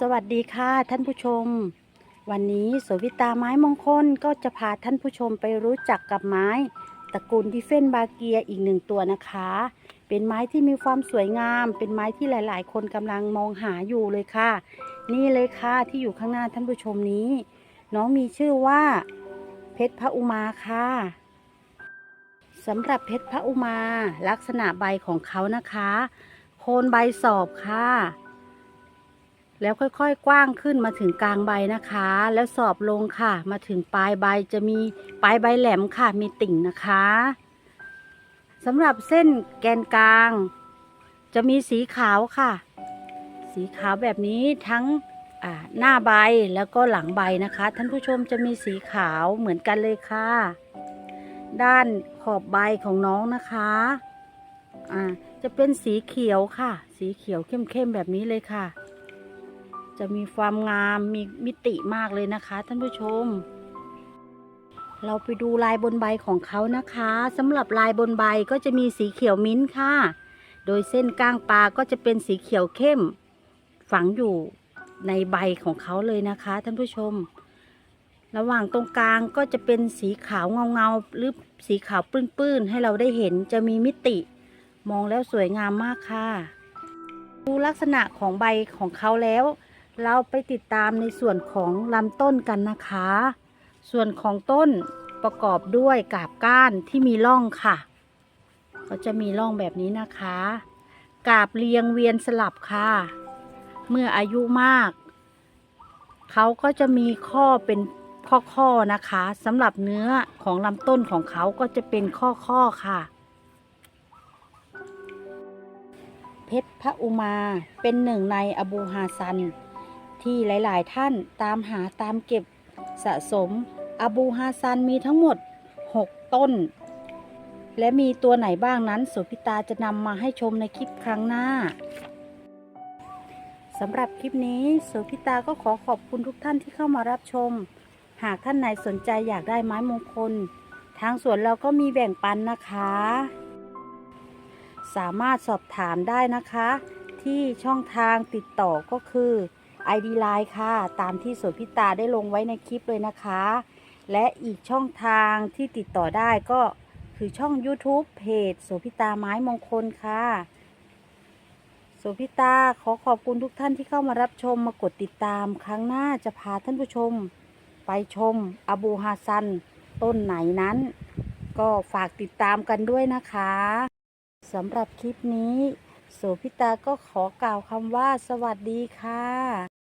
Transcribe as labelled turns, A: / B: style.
A: สวัสดีค่ะท่านผู้ชม วันนี้สวิตาไม้มงคลก็จะพาท่านผู้ชมไปรู้จักกับไม้ตระกูลดิเฟนบาเกียอีกหนึ่งตัวนะคะ เป็นไม้ที่มีความสวยงาม เป็นไม้ที่หลาย ๆ คนกำลังมองหาอยู่เลยค่ะ นี่เลยค่ะที่อยู่ข้างหน้าท่านผู้ชมนี้ น้องมีชื่อว่า เพชรพระอุมาค่ะสำหรับเพชรพระอุมา ลักษณะใบของเขานะคะ โคนใบสอบค่ะ แล้วค่อยๆ กว้างขึ้นมาถึงกลางใบนะคะ แล้วสอบลงค่ะ มาถึงปลายใบจะมีปลายใบแหลมค่ะ มีติ่งนะคะสำหรับเส้นแกนกลาง จะมีสีขาวค่ะ สีขาวแบบนี้ทั้งหน้าใบแล้วก็หลังใบนะคะ ท่านผู้ชมจะมีสีขาวเหมือนกันเลยค่ะ ด้านขอบใบของน้องนะคะอ่าจะเป็นสีเขียวค่ะ สีเขียวเข้มๆแบบนี้เลยค่ะ จะมีความงามมีมิติมากเลยนะคะ ท่านผู้ชม เราไปดูลายบนใบของเขานะคะสำหรับลายบนใบก็จะมีสีเขียวมิ้นท์ค่ะ โดยเส้นก้างปลาก็จะเป็นสีเขียวเข้ม ฝังอยู่ในใบของเขาเลยนะคะ ท่านผู้ชม ระหว่างตรงกลางก็จะเป็นสีขาวเงาๆหรือสีขาวปื้นๆให้เราได้เห็นจะมีมิติ มองแล้วสวยงามมากค่ะ ดูลักษณะของใบของเขาแล้ว เราไปติดตามในส่วนของลำต้นกันนะคะ ส่วนของต้นประกอบด้วยกาบก้านที่มีร่องค่ะ ก็จะมีร่องแบบนี้นะคะ กาบเรียงเวียนสลับค่ะ เมื่ออายุมาก เขาก็จะมีข้อเป็นข้อๆนะคะสำหรับเนื้อของลำต้นของเขาก็จะเป็นข้อๆค่ะ เพชรพระอุมาเป็นหนึ่งในอบูฮาซัน ที่หลาย ๆ ท่านตามหาตามเก็บสะสมอบูฮาซันมีทั้งหมด 6 ต้น และมีตัวไหนบ้างนั้นสุพิตาจะนำมาให้ชมในคลิปครั้งหน้าสำหรับคลิปนี้สุพิตาก็ขอขอบคุณทุกท่านที่เข้ามารับชม หากท่านไหนสนใจอยากได้ไม้มงคล ทางสวนเราก็มีแบ่งปันนะคะ สามารถสอบถามได้นะคะ ที่ช่องทางติดต่อก็คือ ID Line ค่ะ ตามที่สวนพิตาได้ลงไว้ในคลิปเลยนะคะ และอีกช่องทางที่ติดต่อได้ก็คือช่อง YouTube เพจโสพิตาไม้มงคลค่ะโสพิตาขอขอบคุณทุกท่านที่เข้ามารับชมมากดติดตาม ครั้งหน้าจะพาท่านผู้ชม ไปชมอบูฮาซัน ต้นไหนนั้น ก็ฝากติดตามกันด้วยนะคะสำหรับคลิปนี้โสพิตาก็ขอกล่าวคำว่าสวัสดีค่ะ